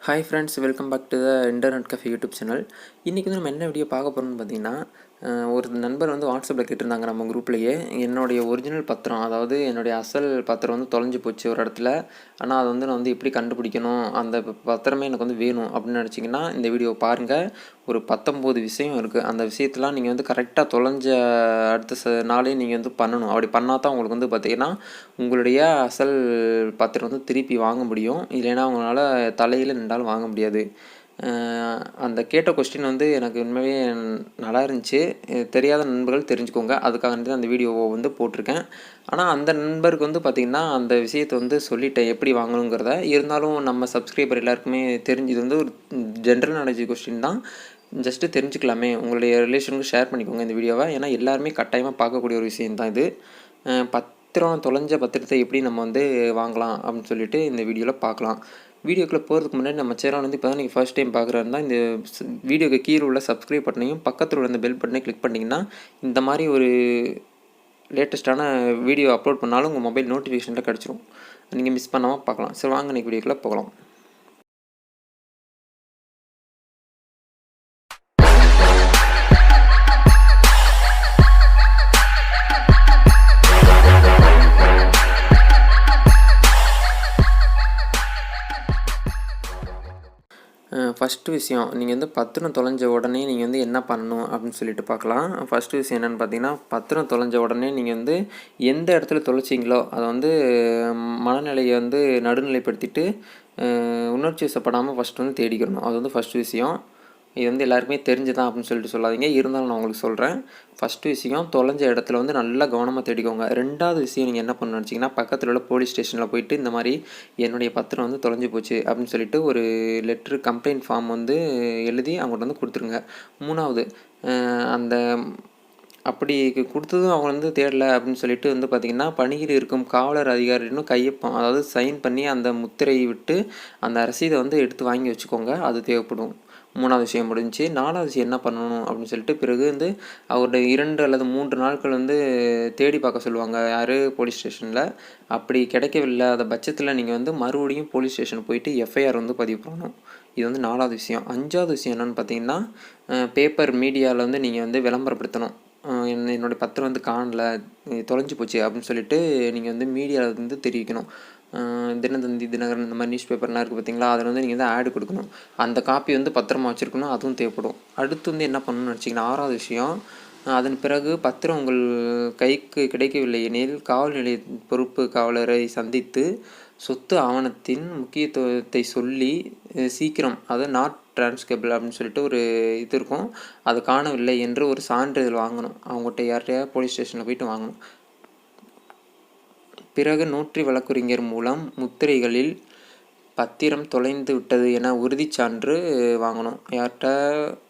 Hi friends welcome back to the internet cafe YouTube channel இன்றைக்கி வந்து நம்ம என்ன வீடியோ பார்க்க போகிறோம்னு பார்த்தீங்கன்னா ஒரு நண்பர் வந்து வாட்ஸ்அப்பில் கேட்டிருந்தாங்க நம்ம குரூப்லேயே. என்னுடைய ஒரிஜினல் பத்திரம் அதாவது என்னுடைய அசல் பத்திரம் வந்து தொலைஞ்சு போச்சு ஒரு இடத்துல. ஆனால் அதை வந்து நான் வந்து எப்படி கண்டுபிடிக்கணும் அந்த பத்திரமே எனக்கு வந்து வேணும் அப்படின்னு நினச்சிங்கன்னா இந்த வீடியோ பாருங்கள் ஒரு பத்தொம்போது விஷயம் இருக்குது அந்த விஷயத்தெலாம் நீங்கள் வந்து கரெக்டாக தொலைஞ்ச அடுத்த ச நாளே நீங்கள் வந்து பண்ணணும். அப்படி பண்ணால் தான் உங்களுக்கு வந்து பார்த்திங்கன்னா உங்களுடைய அசல் பத்திரம் வந்து திருப்பி வாங்க முடியும். இல்லைன்னா உங்களால் தலையில் நின்றாலும் வாங்க முடியாது. அந்த கேட்ட கொஸ்டின் வந்து எனக்கு உண்மையே நல்லா இருந்துச்சு. தெரியாத நண்பர்கள் தெரிஞ்சுக்கோங்க. அதுக்காக தான் அந்த வீடியோவை வந்து போட்டிருக்கேன். ஆனால் அந்த நண்பருக்கு வந்து பார்த்திங்கன்னா அந்த விஷயத்தை வந்து சொல்லிட்டேன். எப்படி வாங்கணுங்கிறத. இருந்தாலும் நம்ம சப்ஸ்கிரைபர் எல்லாருக்குமே தெரிஞ்சு இது வந்து ஒரு ஜென்ரல் நாலேஜ் கொஸ்டின் தான். ஜஸ்ட்டு தெரிஞ்சுக்கலாமே. உங்களுடைய ரிலேஷனுக்கு ஷேர் பண்ணிக்கோங்க இந்த வீடியோவை ஏன்னா எல்லாருமே கட்டாயமாக பார்க்கக்கூடிய ஒரு விஷயம் தான் இது பத் பத்திரம் தொலைஞ்ச பத்திரத்தை எப்படி நம்ம வந்து வாங்கலாம் அப்படின்னு சொல்லிட்டு இந்த வீடியோவில் பார்க்கலாம். வீடியோக்குள்ளே போகிறதுக்கு முன்னாடி நம்ம சேனல் வந்து இப்போ தான் நீங்கள் ஃபர்ஸ்ட் டைம் பார்க்குறாருந்தா இந்த வீடியோக்கு கீழே உள்ள சப்ஸ்கிரைப் பட்டனையும் பக்கத்தில் உள்ள அந்த பெல் பட்டனை கிளிக் பண்ணிங்கன்னா இந்த மாதிரி ஒரு லேட்டஸ்ட்டான வீடியோ அப்லோட் பண்ணாலும் உங்கள் மொபைல் நோட்டிஃபிகேஷனில் கிடச்சிரும். நீங்கள் மிஸ் பண்ணாமல் பார்க்கலாம். சரி வாங்க இன்றைக்கி வீடியோக்குள்ளே போகலாம். ஃபஸ்ட்டு விஷயம் நீங்கள் வந்து பத்திரம் தொலைஞ்ச உடனே நீங்கள் வந்து என்ன பண்ணணும் அப்படின்னு சொல்லிட்டு பார்க்கலாம். ஃபஸ்ட்டு விஷயம் என்னென்னு பார்த்தீங்கன்னா பத்திரம் தொலைஞ்ச உடனே நீங்கள் வந்து எந்த இடத்துல தொலைச்சிங்களோ அதை வந்து மனநிலையை வந்து நடுநிலைப்படுத்திட்டு உணர்ச்சி வசப்படாமல் ஃபஸ்ட்டு வந்து தேடிக்கிறணும் அது வந்து ஃபஸ்ட்டு விஷயம். இது வந்து எல்லாருக்குமே தெரிஞ்சுதான் அப்படின்னு சொல்லிட்டு சொல்லாதீங்க. இருந்தாலும் நான் உங்களுக்கு சொல்கிறேன் ஃபஸ்ட்டு விஷயம் தொலைஞ்ச இடத்துல வந்து நல்லா கவனமாக தேடிக்கோங்க. ரெண்டாவது விஷயம் நீங்கள் என்ன பண்ணணும்னு வச்சிங்கன்னா பக்கத்தில் உள்ள போலீஸ் ஸ்டேஷனில் போயிட்டு இந்த மாதிரி என்னுடைய பத்திரம் வந்து தொலைஞ்சு போச்சு அப்படின்னு சொல்லிட்டு ஒரு லெட்ரு கம்ப்ளைண்ட் ஃபார்ம் வந்து எழுதி அவங்கள்ட்ட வந்து கொடுத்துருங்க. மூணாவது அந்த அப்படி கொடுத்ததும் அவங்க வந்து தேடலை அப்படின்னு சொல்லிட்டு வந்து பார்த்திங்கன்னா பணியில் இருக்கும் காவலர் அதிகாரினும் கையப்பம் அதாவது சைன் பண்ணி அந்த முத்திரையை விட்டு அந்த ரசீதை வந்து எடுத்து வாங்கி வச்சுக்கோங்க. அது தேவைப்படும். மூணாவது விஷயம் முடிஞ்சுச்சு நாலாவது விஷயம் என்ன பண்ணணும் அப்படின்னு சொல்லிட்டு பிறகு வந்து அவருடைய இரண்டு அல்லது மூன்று நாட்கள் வந்து தேடி பார்க்க சொல்லுவாங்க. யார்? போலீஸ் ஸ்டேஷனில் அப்படி கிடைக்கவில்லை அந்த பட்சத்தில் நீங்கள் வந்து மறுபடியும் போலீஸ் ஸ்டேஷன் போயிட்டு எஃப்ஐஆர் வந்து பதிவு பண்ணணும். இது வந்து நாலாவது விஷயம். அஞ்சாவது விஷயம் என்னென்னு பார்த்தீங்கன்னா பேப்பர் மீடியாவில் வந்து நீங்கள் வந்து விளம்பரப்படுத்தணும். என்னுடைய பத்திரம் வந்து காணல தொலைஞ்சி போச்சு அப்படின்னு சொல்லிட்டு நீங்கள் வந்து மீடியாவில் வந்து தெரிவிக்கணும். தினத்தந்தி தினகரன் இந்த மாதிரி நியூஸ் பேப்பர்லாம் இருக்குது பார்த்தீங்களா அதில் வந்து நீங்கள் வந்து ஆடு கொடுக்கணும். அந்த காப்பி வந்து பத்திரமா வச்சுருக்கணும் அதுவும் தேவைப்படும். அடுத்து வந்து என்ன பண்ணணும்னு நினச்சிங்கன்னா ஆறாவது விஷயம் அதன் பிறகு பத்திரம் உங்கள் கைக்கு கிடைக்கவில்லை எனில் காவல் நிலைய பொறுப்பு காவலரை சந்தித்து சொத்து ஆவணத்தின் முக்கியத்துவத்தை சொல்லி சீக்கிரம் அதை நாட் டிரான்ஸ்கேபிள் அப்படின்னு சொல்லிட்டு ஒரு இது இருக்கும். அது காணவில்லை என்று ஒரு சான்றிதழ் வாங்கணும். அவங்ககிட்ட யார்கிட்டயா போலீஸ் ஸ்டேஷனில் போயிட்டு வாங்கணும். பிறகு நூற்றி வழக்குரைஞர் மூலம் முத்திரைகளில் பத்திரம் தொலைந்து விட்டது என உறுதிச் சான்று வாங்கணும். யார்கிட்ட?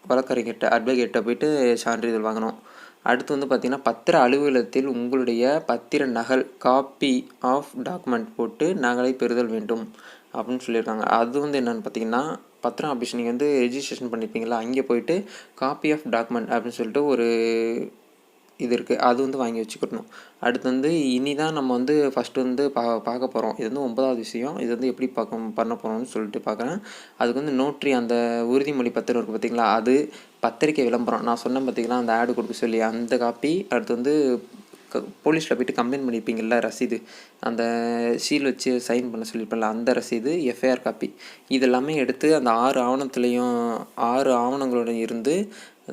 வழக்கறிஞர்கிட்ட அட்வொகேட்டை போயிட்டு சான்றிதழ் வாங்கணும். அடுத்து வந்து பார்த்திங்கன்னா பத்திர அலுவலகத்தில் உங்களுடைய பத்திர நகல் காப்பி ஆஃப் டாக்குமெண்ட் போட்டு நகலை பெறுதல் வேண்டும் அப்படின்னு சொல்லியிருக்காங்க. அது வந்து என்னென்னு பார்த்தீங்கன்னா பத்திரம் ஆஃபீஸ் நீங்கள் வந்து ரெஜிஸ்ட்ரேஷன் பண்ணியிருப்பீங்களா அங்கே போயிட்டு காப்பி ஆஃப் டாக்குமெண்ட் அப்படின்னு சொல்லிட்டு ஒரு இது இருக்குது அது வந்து வாங்கி வச்சுக்கணும். அடுத்து வந்து இனி தான் நம்ம வந்து ஃபஸ்ட்டு வந்து பா பார்க்க போகிறோம் இது வந்து ஒன்பதாவது விஷயம். இது வந்து எப்படி பார்க்க பண்ண போகிறோம்னு சொல்லிட்டு பார்க்குறேன். அதுக்கு வந்து நோட்ரி அந்த உறுதிமொழி பத்திரம் இருக்குது பார்த்தீங்களா? அது பத்திரிக்கை விளம்பரம். நான் சொன்னேன் பார்த்தீங்களா அந்த ஆடு கொடுக்க சொல்லி அந்த காப்பி அடுத்து வந்து போலீஸில் போயிட்டு கம்ப்ளைண்ட் பண்ணியிருப்பீங்கள்ல ரசீது. அந்த சீல் வச்சு சைன் பண்ண சொல்லியிருப்பேன்ல அந்த ரசீது எஃப்ஐஆர் காப்பி இதெல்லாமே எடுத்து அந்த ஆறு ஆவணத்துலேயும் ஆறு ஆவணங்களோட இருந்து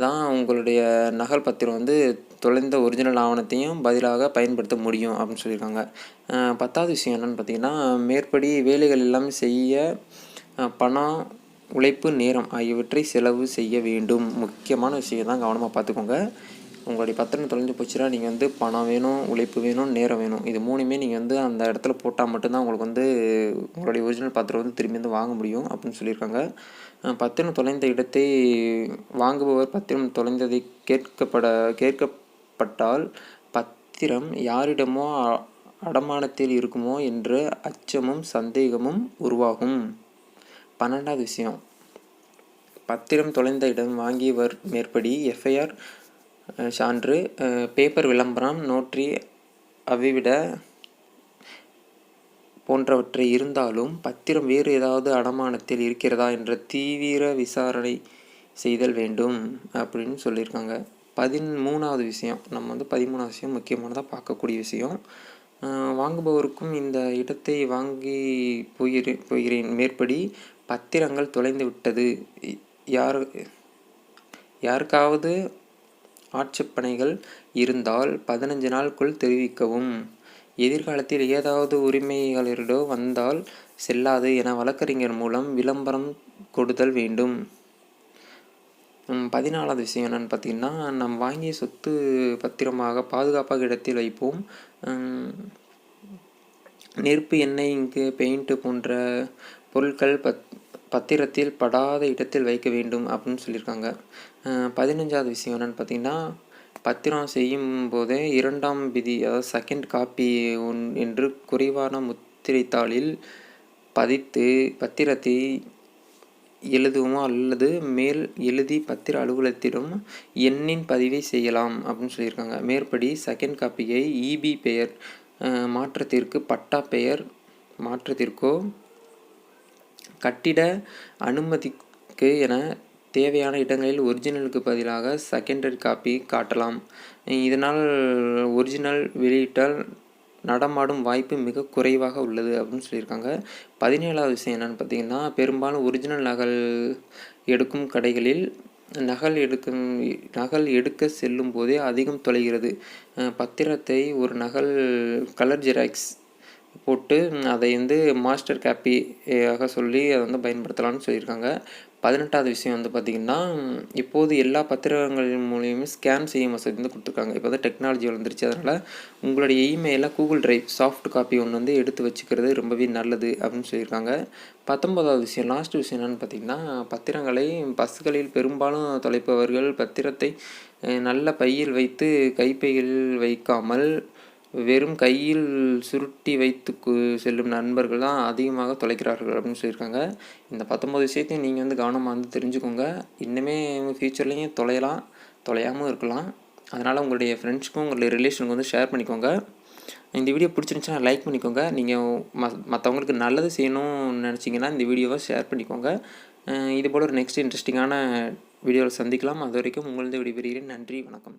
தான் உங்களுடைய நகல் பத்திரம் வந்து தொலைந்த ஒரிஜினல் ஆவணத்தையும் பதிலாக பயன்படுத்த முடியும் அப்படின்னு சொல்லியிருக்காங்க. பத்தாவது விஷயம் என்னென்னு பார்த்தீங்கன்னா மேற்படி வேலைகள் எல்லாமே செய்ய பணம் உழைப்பு நேரம் ஆகியவற்றை செலவு செய்ய வேண்டும். முக்கியமான விஷயம் தான் கவனமாக பார்த்துக்கோங்க. உங்களுடைய பத்திரம் தொலைஞ்சு போச்சுன்னா நீங்கள் வந்து பணம் வேணும் உழைப்பு வேணும் நேரம் வேணும். இது மூணுமே நீங்கள் வந்து அந்த இடத்துல போட்டால் மட்டும்தான் உங்களுக்கு வந்து உங்களுடைய ஒரிஜினல் பத்திரம் வந்து திரும்பி வந்து வாங்க முடியும் அப்படின்னு சொல்லியிருக்காங்க. பத்திரம் தொலைந்த இடத்தை வாங்குபவர் பத்திரம் தொலைந்ததை கேட்கப்பட கேட்கப்பட்டால் பத்திரம் யாரிடமோ அடமானத்தில் இருக்குமோ என்ற அச்சமும் சந்தேகமும் உருவாகும். பன்னெண்டாவது விஷயம். பத்திரம் தொலைந்த இடம் வாங்கியவர் மேற்படி எஃப்ஐஆர் சான்று பேப்பர் விளம்பரம் நோட்ரி அவிவிட போன்றவற்றை இருந்தாலும் பத்திரம் வேறு ஏதாவது அடமானத்தில் இருக்கிறதா என்ற தீவிர விசாரணை செய்தல் வேண்டும் அப்படின்னு சொல்லியிருக்காங்க. பதிமூணாவது விஷயம். நம்ம வந்து பதிமூணாவது விஷயம் முக்கியமானதாக பார்க்கக்கூடிய விஷயம். வாங்குபவருக்கும் இந்த இடத்தை வாங்கி போகிறேன் போகிறேன். மேற்படி பத்திரங்கள் தொலைந்து விட்டது. யார் யாருக்காவது ஆட்சேபனைகள் இருந்தால் பதினஞ்சு நாளுக்குள் தெரிவிக்கவும். எதிர்காலத்தில் ஏதாவது உரிமைகளிடோ வந்தால் செல்லாது என வழக்கறிஞர் மூலம் விளம்பரம் கொடுத்தல் வேண்டும். பதினாலாவது விஷயம் என்னென்னு பார்த்தீங்கன்னா நாம் வாங்கிய சொத்து பத்திரமாக பாதுகாப்பாக இடத்தில் வைப்போம். நெருப்பு எண்ணெய் இங்கு பெயிண்ட்டு போன்ற பொருட்கள் பத் பத்திரத்தில் படாத இடத்தில் வைக்க வேண்டும் அப்படின்னு சொல்லியிருக்காங்க. பதினஞ்சாவது விஷயம் என்னென்னு பார்த்தீங்கன்னா பத்திரம் செய்யும் போதே இரண்டாம் விதி அதாவது செகண்ட் காப்பி ஒன் என்று குறைவான முத்திரைத்தாளில் பதித்து பத்திரத்தை எழுதுவோமோ அல்லது மேல் எழுதி பத்திர அலுவலகத்திடம் எண்ணின் பதிவை செய்யலாம் அப்படின்னு சொல்லியிருக்காங்க. மேற்படி செகண்ட் காப்பியை இபி பெயர் மாற்றத்திற்கு பட்டா பெயர் மாற்றத்திற்கோ கட்டிட அனுமதிக்கு என தேவையான இடங்களில் ஒரிஜினலுக்கு பதிலாக செகண்டரி காப்பி காட்டலாம். இதனால் ஒரிஜினல் வெளியிட்டால் நடமாடும் வாய்ப்பு மிக குறைவாக உள்ளது அப்படின்னு சொல்லியிருக்காங்க. பதினேழாவது விஷயம் என்னென்னு பார்த்தீங்கன்னா பெரும்பாலும் ஒரிஜினல் நகல் எடுக்கும் கடைகளில் நகல் எடுக்கும் நகல் எடுக்க செல்லும் போதே அதிகம் தொலைகிறது. பத்திரத்தை ஒரு நகல் கலர் ஜெராக்ஸ் போட்டு அதை வந்து மாஸ்டர் காப்பி ஆக சொல்லி அதை வந்து பயன்படுத்தலாம்னு சொல்லியிருக்காங்க. பதினெட்டாவது விஷயம் வந்து பார்த்திங்கன்னா இப்போது எல்லா பத்திரங்கள் மூலியமே ஸ்கேன் செய்யும் வசதி வந்து கொடுத்துருக்காங்க. இப்போ வந்து டெக்னாலஜி வளர்ந்துருச்சு. அதனால் உங்களுடைய இமெயிலில் கூகுள் டிரைவ் சாஃப்ட் காப்பி ஒன்று வந்து எடுத்து வச்சுக்கிறது ரொம்பவே நல்லது அப்படின்னு சொல்லியிருக்காங்க. பத்தொன்பதாவது விஷயம் லாஸ்ட் விஷயம் என்னென்னு பார்த்தீங்கன்னா பத்திரங்களை பஸ்களில் பெரும்பாலும் தொலைப்பவர்கள் பத்திரத்தை நல்ல பையில் வைத்து கைப்பையில் வைக்காமல் வெறும் கையில் சுருட்டி வைத்து செல்லும் நண்பர்கள் தான் அதிகமாக தொலைக்கிறார்கள் அப்படின்னு சொல்லியிருக்காங்க. இந்த பத்தொம்பது விஷயத்தையும் நீங்கள் வந்து கவனமாக வந்து தெரிஞ்சுக்கோங்க. இன்னுமே ஃப்யூச்சர்லேயும் தொலையலாம் தொலையாமல் இருக்கலாம். அதனால் உங்களுடைய ஃப்ரெண்ட்ஸ்க்கும் உங்களுடைய ரிலேஷனுக்கு வந்து ஷேர் பண்ணிக்கோங்க. இந்த வீடியோ பிடிச்சிருந்துச்சுன்னா லைக் பண்ணிக்கோங்க. நீங்கள் ம மற்றவங்களுக்கு நல்லது செய்யணும்னு நினச்சிங்கன்னா இந்த வீடியோவை ஷேர் பண்ணிக்கோங்க. இது போல் ஒரு நெக்ஸ்ட் இன்ட்ரெஸ்டிங்கான வீடியோவில் சந்திக்கலாம். அது வரைக்கும் உங்களது விடைபெறுகிறேன். நன்றி வணக்கம்.